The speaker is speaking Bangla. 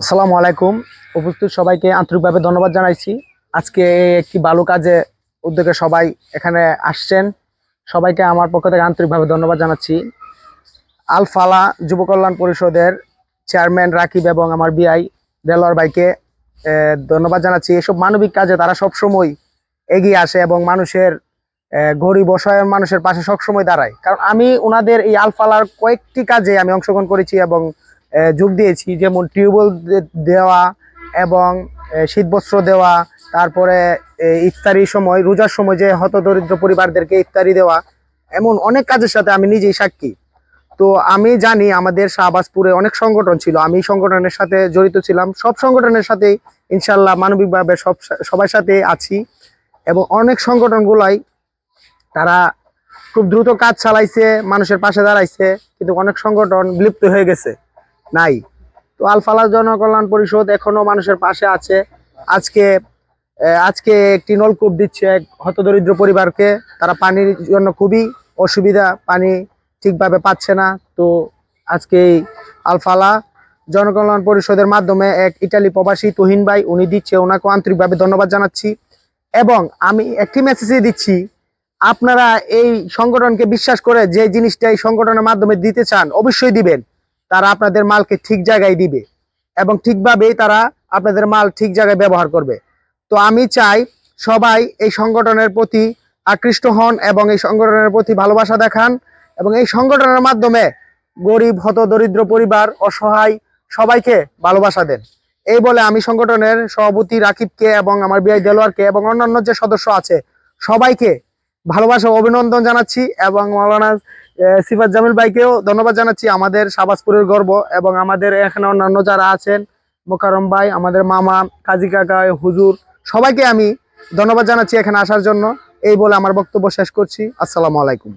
আসসালামু আলাইকুম। উপস্থিত সবাইকে আন্তরিকভাবে ধন্যবাদ জানাইছি। আজকে একটি ভালো কাজে উদ্যোগে সবাই এখানে আসছেন। সবাইকে আমার পক্ষ থেকে আন্তরিকভাবে ধন্যবাদ জানাচ্ছি। আল ফালা যুব কল্যাণ পরিষদের চেয়ারম্যান রাকিব এবং আমার বিআই দেলোয়ার ভাইকে ধন্যবাদ জানাচ্ছি। এসব মানবিক কাজে তারা সবসময় এগিয়ে আসে এবং মানুষের গরিব অসহায় মানুষের পাশে সবসময় দাঁড়ায়। কারণ আমি ওনাদের এই আলফালার কয়েকটি কাজে আমি অংশগ্রহণ করেছি এবং যোগ দিয়েছি। যেমন টিউবওয়েল দেওয়া এবং শীতবস্ত্র দেওয়া, তারপরে ইফতারির সময়, রোজার সময় যে হতদরিদ্র পরিবারদেরকে ইফতারি দেওয়া, এমন অনেক কাজের সাথে আমি নিজেই সাক্ষী। তো আমি জানি আমাদের শাহবাজপুরে অনেক সংগঠন ছিল। আমি সংগঠনের সাথে জড়িত ছিলাম। সব সংগঠনের সাথেই ইনশাল্লাহ মানবিকভাবে সব সবার সাথে আছি। এবং অনেক সংগঠনগুলাই তারা খুব দ্রুত কাজ চালাইছে, মানুষের পাশে দাঁড়াইছে, কিন্তু অনেক সংগঠন বিলুপ্ত হয়ে গেছে, নাই। তো আলফালা জনকল্যাণ পরিষদ এখনও মানুষের পাশে আছে। আজকে আজকে একটি নলকূপ দিচ্ছে এক হতদরিদ্র পরিবারকে। তারা পানির জন্য খুবই অসুবিধা, পানি ঠিকভাবে পাচ্ছে না। তো আজকে এই আলফালা জনকল্যাণ পরিষদের মাধ্যমে এক ইটালি প্রবাসী তুহিন ভাই, উনি দিচ্ছে ওনাকে আন্তরিকভাবে ধন্যবাদ জানাচ্ছি। এবং আমি একটি মেসেজই দিচ্ছি আপনারা এই সংগঠনকে বিশ্বাস করে যে জিনিসটা এই সংগঠনের মাধ্যমে দিতে চান, অবশ্যই দিবেন। তারা আপনাদের মালকে ঠিক জায়গায় দিবে এবং ঠিকভাবেই তারা আপনাদের মাল ঠিক জায়গায় ব্যবহার করবে। তো আমি চাই সবাই এই সংগঠনের প্রতি আকৃষ্ট হন এবং এই সংগঠনের প্রতি ভালোবাসা দেখান এবং এই সংগঠনের মাধ্যমে গরিব, হত, দরিদ্র পরিবার, অসহায় সবাইকে ভালোবাসা দেন। এই বলে আমি সংগঠনের সভাপতি রাকিবকে এবং আমার বিআই দেলোয়ারকে এবং অন্যান্য যে সদস্য আছে সবাইকে ভালোবাসা অভিনন্দন জানাচ্ছি এবং মৌলানা সিফাত জামিল ভাইকেও ধন্যবাদ জানাচ্ছি। আমাদের শাহবাজপুরের গর্ব এবং আমাদের এখানে অন্যান্য যারা আছেন, মোকারম ভাই, আমাদের মামা, কাজী কাকা, হুজুর, সবাইকে আমি ধন্যবাদ জানাচ্ছি এখানে আসার জন্য। এই বলে আমার বক্তব্য শেষ করছি। আসসালামু আলাইকুম।